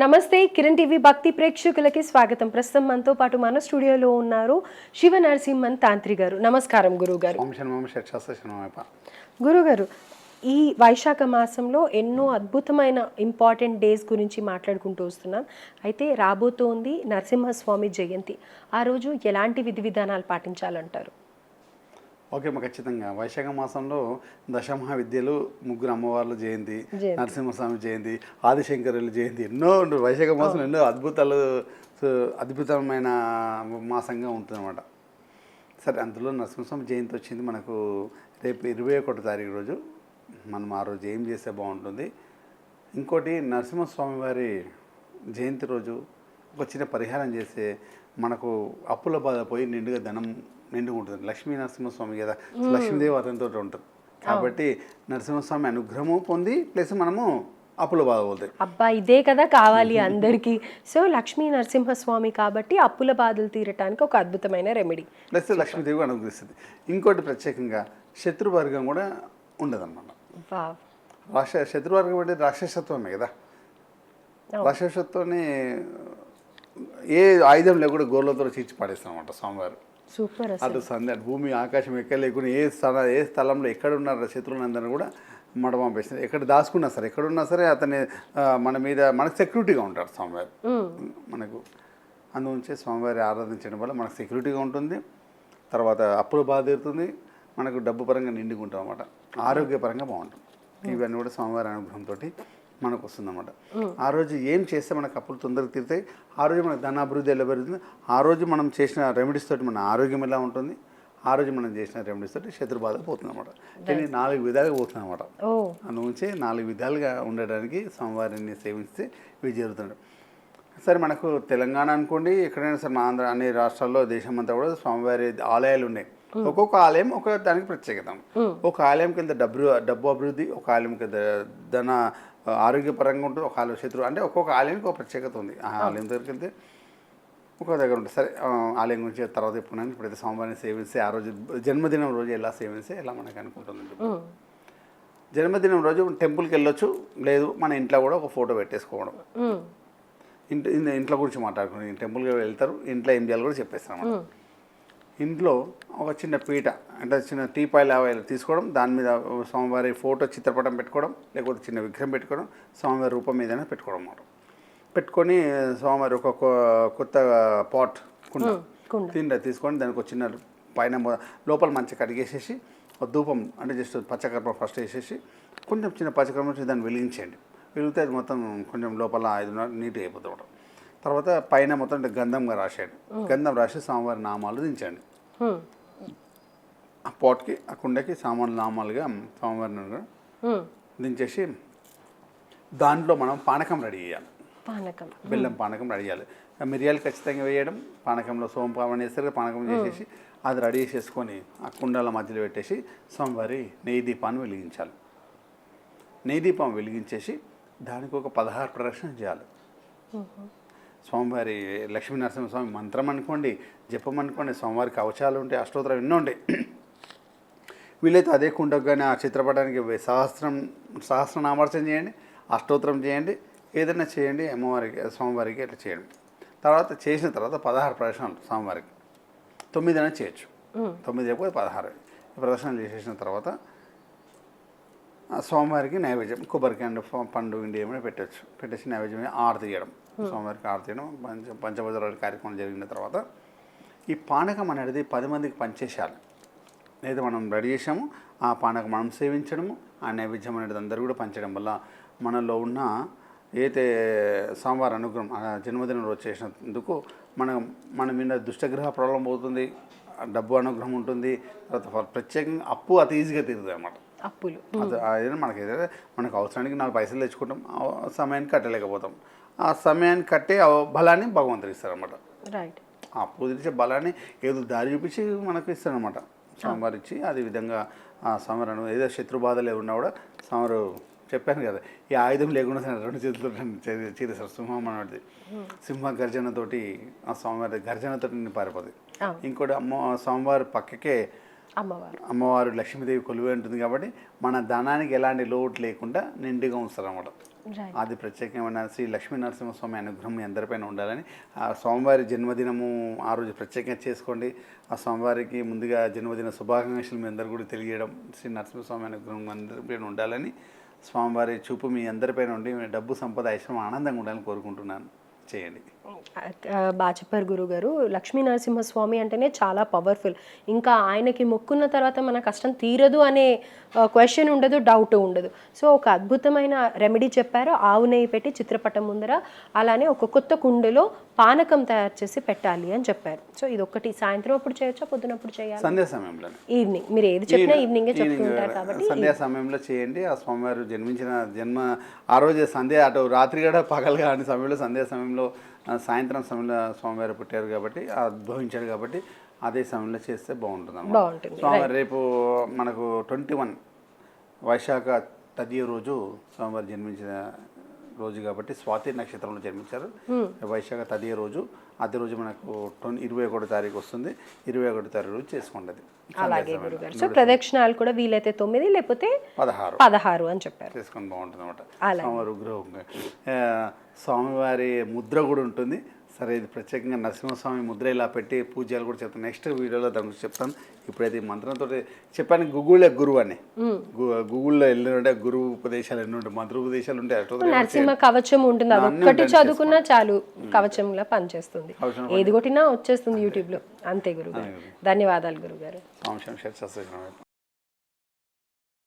నమస్తే కిరణ్ టీవీ భక్తి ప్రేక్షకులకి స్వాగతం. ప్రస్తుతం మనతో పాటు మన స్టూడియోలో ఉన్నారు శివ నరసింహన్ తాంత్రి గారు. నమస్కారం గురువు గారు. ఓం శనమం షట్శాస్త్ర శనమేప గురుగారు ఈ వైశాఖ మాసంలో ఎన్నో అద్భుతమైన ఇంపార్టెంట్ డేస్ గురించి మాట్లాడుకుంటూ వస్తున్నాం. అయితే రాబోతోంది నరసింహస్వామి జయంతి. ఆ రోజు ఎలాంటి విధి విధానాలు పాటించాలంటారు? ఓకే మా ఖచ్చితంగా వైశాఖ మాసంలో దశమహా విద్యలు ముగ్గురు అమ్మవార్ల జయంతి. నరసింహస్వామి జయంతి ఆదిశంకరుల జయంతి ఎన్నో. వైశాఖ మాసంలో ఎన్నో అద్భుతాలు అద్భుతమైన మాసంగా ఉంటుందన్నమాట సరే అందులో నరసింహస్వామి జయంతి వచ్చింది మనకు రేపు ఇరవై ఒకటో తారీఖు రోజు మనం ఆ రోజు ఏం చేస్తే బాగుంటుంది ఇంకోటి నరసింహస్వామి వారి జయంతి రోజు ఒక చిన్న పరిహారం చేస్తే మనకు అప్పుల బాధ పోయి నిండుగా ధనం నిండుగా ఉంటుంది. లక్ష్మీ నరసింహస్వామి కదా. లక్ష్మీదేవి అతనితో ఉంటుంది. కాబట్టి నరసింహస్వామి అనుగ్రహము పొంది ప్లస్ మనము అప్పుల బాధ పోతాయి. అబ్బా ఇదే కదా కావాలి అందరికీ. సో లక్ష్మీ నరసింహస్వామి కాబట్టి అప్పుల బాధలు తీరటానికి ఒక అద్భుతమైన రెమెడీ. ప్లస్ లక్ష్మీదేవి అనుగ్రహిస్తుంది. ఇంకోటి ప్రత్యేకంగా శత్రువర్గం కూడా ఉండదన్నమాట. రాక్ష శత్రువర్గం అంటే రాక్షసత్వమే కదా. రాక్షసత్వాన్ని ఏ ఆయుధం లేకుండా గోర్లతో చీల్చి పడేస్తాం అన్నమాట స్వామివారు. సూపర్ అటు సంధి అటు భూమి ఆకాశం ఎక్కడ లేకుండా ఏ స్థల ఏ స్థలంలో ఎక్కడ ఉన్నారు శత్రువులందరూ కూడా మడ పంపేస్తారు ఎక్కడ దాచుకున్నా సరే ఎక్కడున్నా సరే అతని మన మీద మనకు సెక్యూరిటీగా ఉంటాడు స్వామివారు. మనకు అందుగురించి స్వామివారి ఆరాధించడం వల్ల మనకు సెక్యూరిటీగా ఉంటుంది. తర్వాత అప్పుల బాధ తీరుతుంది. మనకు డబ్బు పరంగా నిండుగా ఉంటాం అన్నమాట. ఆరోగ్యపరంగా బాగుంటుంది ఇవన్నీ కూడా స్వామివారి అనుగ్రహంతో మనకు వస్తుందన్నమాట ఆ రోజు ఏం చేస్తే మనకు అప్పులు తొందరగా తీరుతాయి? ఆ రోజు మనకు ధనాభివృద్ధి ఎలా పెరుగుతుంది? ఆ రోజు మనం చేసిన రెమెడీస్ తోటి మన ఆరోగ్యం ఎలా ఉంటుంది? ఆ రోజు మనం చేసిన రెమెడీస్ తోటి శత్రు బాధ పోతుంది అనమాట కానీ నాలుగు విధాలుగా పోతుంది అనమాట అందుగురించి నాలుగు విధాలుగా ఉండడానికి స్వామివారిని సేవిస్తే ఇవి జరుగుతుంటాయి సరే మనకు తెలంగాణ అనుకోండి ఎక్కడైనా సరే మన ఆంధ్ర అన్ని రాష్ట్రాల్లో దేశం అంతా కూడా స్వామివారి ఆలయాలు ఉన్నాయి. ఒక్కొక్క ఆలయం ఒక దానికి ప్రత్యేకత. ఒక ఆలయం కింద డబ్బు డబ్బు అభివృద్ధి ఒక ఆలయం కింద ధన ఆరోగ్యపరంగా ఉంటుంది ఒక ఆలయం శత్రు అంటే ఒక్కొక్క ఆలయానికి ఒక ప్రత్యేకత ఉంది. ఆ ఆలయం దగ్గరికి వెళ్తే ఒక దగ్గర ఉంటుంది. సరే ఆలయం గురించి తర్వాత చెప్పుకున్నాను. ఇప్పుడైతే స్వామివారిని సేవిస్తే ఆ రోజు జన్మదినం రోజు ఎలా సేవిస్తే ఎలా మనకు అనుకుంటుంది. జన్మదినం రోజు టెంపుల్కి వెళ్ళొచ్చు లేదు మన ఇంట్లో కూడా ఒక ఫోటో పెట్టేసుకోవడం. ఉమ్. ఇంటి ఇన్- ఇంట్లో గురించి మాట్లాడుకుని టెంపుల్కి వెళ్తారు ఇంట్లో ఏం చేయాలో కూడా చెప్పేస్తాం. ఇంట్లో ఒక చిన్న పీట అంటే చిన్న టీపాయ్ లావాయిలు తీసుకోవడం దాని మీద స్వామివారి ఫోటో చిత్రపటం పెట్టుకోవడం లేకపోతే చిన్న విగ్రహం పెట్టుకోవడం స్వామివారి రూపం మీదనే పెట్టుకోవడం అన్నమాట. పెట్టుకొని స్వామివారి ఒక కొత్త పాట్ కుండ. తిండ తీసుకొని దానికి ఒక చిన్న పైన లోపల మంచిగా కడిగేసేసి ఒక ధూపం అంటే జస్ట్ పచ్చకర్ప ఫస్ట్ వేసేసి కొంచెం చిన్న పచ్చకర్ప వచ్చి దాన్ని వెలిగించండి వెలిగితే అది మొత్తం కొంచెం లోపల ఐదు నీట్గా అయిపోతూ ఉంటుంది తర్వాత పైన మొత్తం గంధంగా రాసేయండి గంధం రాసి స్వామివారి నామాలు దించండి. ఆ పాట్కి ఆ కుండకి సామాన్లు నామాలుగా స్వామివారిని. దించేసి దాంట్లో మనం పానకం రెడీ చేయాలి. పానకం. బెల్లం పానకం రెడీ చేయాలి. మిరియాలు ఖచ్చితంగా వేయడం పానకంలో సోంపావని వేస్తారు పానకం చేసేసి అది రెడీ చేసేసుకొని ఆ కుండాల మధ్యలో పెట్టేసి స్వామివారి నెయ్యి దీపాన్ని వెలిగించాలి. నెయ్యి దీపం వెలిగించేసి దానికి ఒక పదహారు ప్రదక్షిణ చేయాలి. స్వామివారి లక్ష్మీ నరసింహస్వామి మంత్రం అనుకోండి జపం అనుకోండి స్వామివారి కవచాలు ఉంటాయి అష్టోత్తరం ఎన్నో ఉంటాయి. వీలైతే అదే కుండకు కానీ ఆ చిత్రపటానికి సహస్రం సహస్రనామార్చన చేయండి అష్టోత్తరం చేయండి ఏదైనా చేయండి అమ్మవారికి స్వామివారికి అట్లా చేయండి. తర్వాత చేసిన తర్వాత పదహారు ప్రదర్శనలు స్వామివారికి. తొమ్మిది అయినా చేయొచ్చు. తొమ్మిది లేకపోతే పదహారు. ప్రదర్శనలు చేసేసిన తర్వాత స్వామివారికి నైవేద్యం కొబ్బరికాయ పండు ఇండి ఏమైనా పెట్టచ్చు. పెట్టేసి నైవేద్యం ఆరతి తీయడం స్వామివారికి ఆరతి తీయడం పంచ పంచభద్రాల కార్యక్రమం జరిగిన తర్వాత ఈ పానకం అనేది పది మందికి పంచేసేయాలి ఏదో మనం రెడీ చేసాము ఆ పానకం మనం సేవించడము ఆ నైవేద్యం అనేది అందరూ కూడా పంచడం వల్ల మనలో ఉన్న ఏదైతే సోమవారం అనుగ్రహం జన్మదినం రోజు చేసినందుకు మనం మన మీద దుష్టగ్రహ ప్రాబ్లం పోతుంది డబ్బు అనుగ్రహం ఉంటుంది. తర్వాత ప్రత్యేకంగా అప్పు అతి ఈజీగా తీరుతుంది అన్నమాట. అప్పులు. అది మనకి ఏదైనా మనకు అవసరానికి నాలుగు పైసలు తెచ్చుకుంటాం ఆ సమయానికి కట్టలేకపోతాం. ఆ సమయానికి కట్టే బలాన్ని భగవంతుడు ఇస్తారన్నమాట. రైట్ ఆ పూజించే బలాన్ని ఏదో దారి చూపించి మనకు ఇస్తారనమాట ఇచ్చి అదే విధంగా ఆ స్వామివారు ఏదో శత్రు బాధలు ఉన్నా కూడా స్వామివారు చెప్పాను కదా ఈ ఆయుధం లేకుండా రెండు చేతులతో చేస్తారు సింహం అనేది సింహ గర్జనతోటి ఆ స్వామివారి గర్జనతోటి నిన్ను పారిపోతుంది. ఇంకోటి అమ్మ స్వామివారి పక్కకే అమ్మవారు. అమ్మవారు లక్ష్మీదేవి కొలువై ఉంటుంది కాబట్టి మన ధనానికి ఎలాంటి లోటు లేకుండా నిండుగా ఉంచుతారు అన్నమాట. అది ప్రత్యేకమైన శ్రీ లక్ష్మీ నరసింహస్వామి అనుగ్రహం మీ అందరిపైన ఉండాలని. ఆ స్వామివారి జన్మదినము ఆ రోజు ప్రత్యేకంగా చేసుకోండి. ఆ స్వామివారికి ముందుగా జన్మదిన శుభాకాంక్షలు మీ అందరు కూడా తెలియజేయడం శ్రీ నరసింహస్వామి అనుగ్రహం అందరిపైన ఉండాలని స్వామివారి చూపు మీ అందరిపైన ఉండి డబ్బు సంపద ఐశ్వర్యం ఆనందంగా ఉండాలని కోరుకుంటున్నాను. చేయండి. బాగా చెప్పారు గురుగారు. లక్ష్మీ నరసింహస్వామి అంటేనే చాలా పవర్ఫుల్ ఇంకా ఆయనకి మొక్కున్న తర్వాత మన కష్టం తీరదు అనే క్వశ్చన్ ఉండదు డౌట్ ఉండదు. సో ఒక అద్భుతమైన రెమెడీ చెప్పారు. ఆవు నెయ్యి పెట్టి చిత్రపటం ముందర అలానే ఒక కొత్త కుండలో పానకం తయారు చేసి పెట్టాలి అని చెప్పారు. సో ఇది ఒకటి సాయంత్రం అప్పుడు చేయొచ్చా? పొద్దునప్పుడు చేయాలి? సంధ్యా సమయంలో ఈవినింగ్ మీరు ఏది చెప్పినా ఈవినింగే. చెప్తుంటారు కాబట్టి సంధ్యా సమయంలో చేయండి. ఆ స్వామివారు జన్మించిన జన్మ ఆ రోజు సంధ్య అటు రాత్రి కూడా పగలుగా అనే సమయంలో సంధ్యా సమయంలో సాయంత్రం సమయంలో స్వామివారు పుట్టారు కాబట్టి ఆ ఉద్భవించారు కాబట్టి అదే సమయంలో చేస్తే బాగుంటుంది అన్నమాట. స్వామివారు రేపు మనకు ట్వంటీ వన్ వైశాఖ తదియ రోజు స్వామివారు జన్మించిన రోజు కాబట్టి స్వాతి నక్షత్రంలో జన్మించారు. వైశాఖ తదియ రోజు. అదే రోజు మనకు ఇరవై ఒకటో తారీఖు వస్తుంది. ఇరవై ఒకటో తారీఖు రోజు చేసుకోండి అలాగే గురుగారు. సో ప్రదక్షిణాలు కూడా వీలైతే తొమ్మిది లేకపోతే పదహారు. పదహారు అని చెప్పారు. చేసుకొని బాగుంటుంది అనమాట. స్వామివారి విగ్రహం ఆ, స్వామివారి ముద్ర కూడా ఉంటుంది. సరే ఇది ప్రత్యేకంగా నరసింహస్వామి ముద్ర ఇలా పెట్టి పూజలు కూడా చెప్తాను. నెక్స్ట్ వీడియోలో దాని గురించి చెప్తాను. ఇప్పుడైతే ఈ మంత్రంతో చెప్పాను గూగులే గురువు అని. గూగుల్లో ఉంటాయి గురువు ఉపదేశాలు ఎన్ని ఉంటాయి మంత్ర ఉపదేశాలు ఉంటాయి నరసింహ కవచం ఉంటుంది. ఒక్కటి చదువుకున్నా చాలు కవచంలా పనిచేస్తుంది. ఏది కొట్టినా వచ్చేస్తుంది యూట్యూబ్లో అంతే గురుగారు. ధన్యవాదాలు గురుగారు. సంశయం శస్త్రం